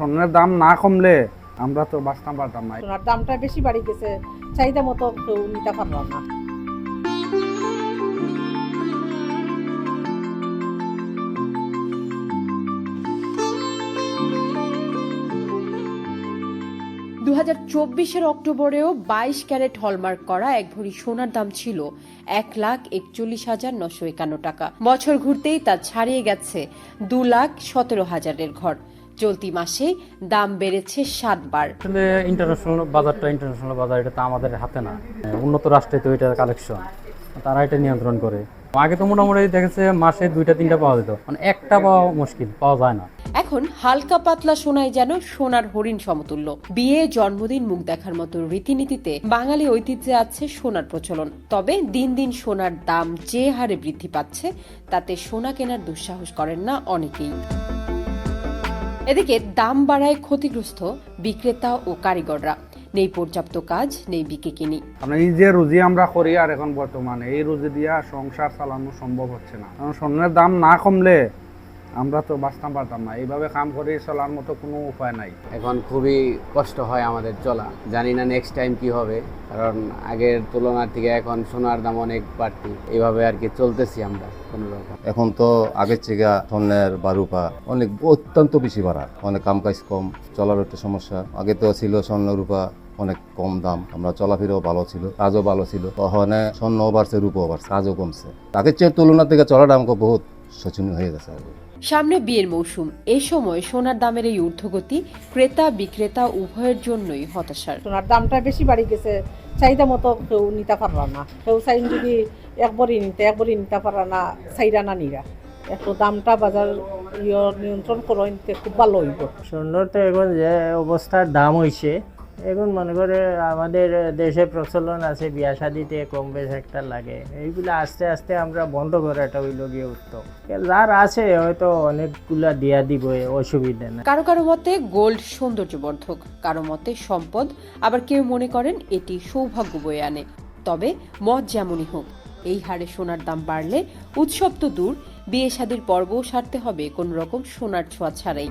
স্বর্ণের দাম না কমলে আমরা তো বাঁচতাম পারতাম না। সোনার দামটা বেশি বাড়ি গেছে চাহিদা মতো কেউ নিতে পারলাম না। দু হাজার চব্বিশের অক্টোবরেও বাইশ ক্যারেট হলমার্ক করা এক ভরি সোনার দাম ছিল এক লাখ একচল্লিশ হাজার নশো একান্ন টাকা। বছর ঘুরতেই তা ছাড়িয়ে গেছে দু লাখ সতেরো হাজারের ঘর। চলতি মাসে দাম বেড়েছে সাতবার। আসলে ইন্টারন্যাশনাল বাজারটা ইন্টারন্যাশনাল বাজার এটা তো আমাদের হাতে না। উন্নত রাষ্ট্রে তো এটা কালেকশন তারা এটা নিয়ন্ত্রণ করে। আগে তো মোটামুটি দেখেছে মাসে দুইটা তিনটা পাওয়া যেত। মানে একটা পাওয়া মুশকিল পাওয়া যায় না। এখন হালকা পাতলা সোনায় যেন সোনার হরিণ সমতুল্য। বিয়ে জন্মদিন মুখ দেখার মতো রীতিনীতিতে বাঙালি ঐতিহ্যে আছে সোনার প্রচলন। তবে দিন দিন সোনার দাম যে হারে বৃদ্ধি পাচ্ছে তাতে সোনা কেনার দুঃসাহস করেন না অনেকেই। এদিকে দাম বাড়ায় ক্ষতিগ্রস্ত বিক্রেতা ও কারিগররা। নেই পর্যাপ্ত কাজ, নেই বিকে কিনি। আমরা এই যে রুজি আমরা করি আর এখন বর্তমানে। এই রুজি দিয়া সংসার চালানো সম্ভব হচ্ছে না। কারণ স্বর্ণের দাম না কমলে আমরা তো বাঁচতাম পারতাম না। এইভাবে কাম করে চলার মতো কোনো উপায় নাই। এখন খুবই কষ্ট হয় আমাদের চলা। জানি না নেক্সট টাইম কি হবে কারণ আগের তুলনার থেকে এখন সোনার দাম অনেক বাড়তি। এইভাবে আর কি চলতেছি আমরা কোনো রকম। এখন তো আগের থেকে স্বর্ণের বা রূপা অনেক অত্যন্ত বেশি বাড়া। অনেক কাম কাজ কম চলার একটা সমস্যা। আগে তো ছিল স্বর্ণ রূপা অনেক কম দাম। আমরা চলাফেরাও ভালো ছিল কাজও ভালো ছিল। ওখানে স্বর্ণও বাড়ছে রূপও বাড়ছে কাজও কমছে। আগের চেয়ে তুলনা থেকে চলাটা আমাকে বহুত শোচনীয় হয়ে গেছে আর কি। সামনে বিয়ের মৌসুম। এ সময় সোনার দামের এই ঊর্ধ্বগতি ক্রেতা বিক্রেতা উভয়ের জন্যই হতাশার। সোনার দামটা বেশি বাড়ি গেছে চাহিদা মতো কেউ নিতে পারলাম না। কেউ চাইন যদি একবারই নিতে একবারই নিতে পারা না চাইরা না নিরা। একটু দামটা বাজার ইয়ে নিয়ন্ত্রণ করো নিতে খুব ভালো হইব। স্বর্ণর তো এখন যে অবস্থার দাম হইছে এখন মনে করে আমাদের দেশে প্রচলন আছে, বিয়া শাদিতে কম বেশ একটা লাগে। এইগুলো আস্তে আস্তে আমরা বন্ধ করাটা হইল গিয়ে উত্তম। যার আছে, হয়তো অনেকগুলা দিয়া দিব অসুবিধা না কারও কারও মতে গোল্ড সৌন্দর্যবর্ধক, কারও মতে সম্পদ, আবার কেউ মনে করেন এটি সৌভাগ্য বয়ে আনে। তবে মত যেমনই হোক, এই হারে সোনার দাম বাড়লে উৎসব তো দূর, বিয়ে শাদির পর্বও সারতে হবে কোন রকম সোনার ছোঁয়া ছাড়াই।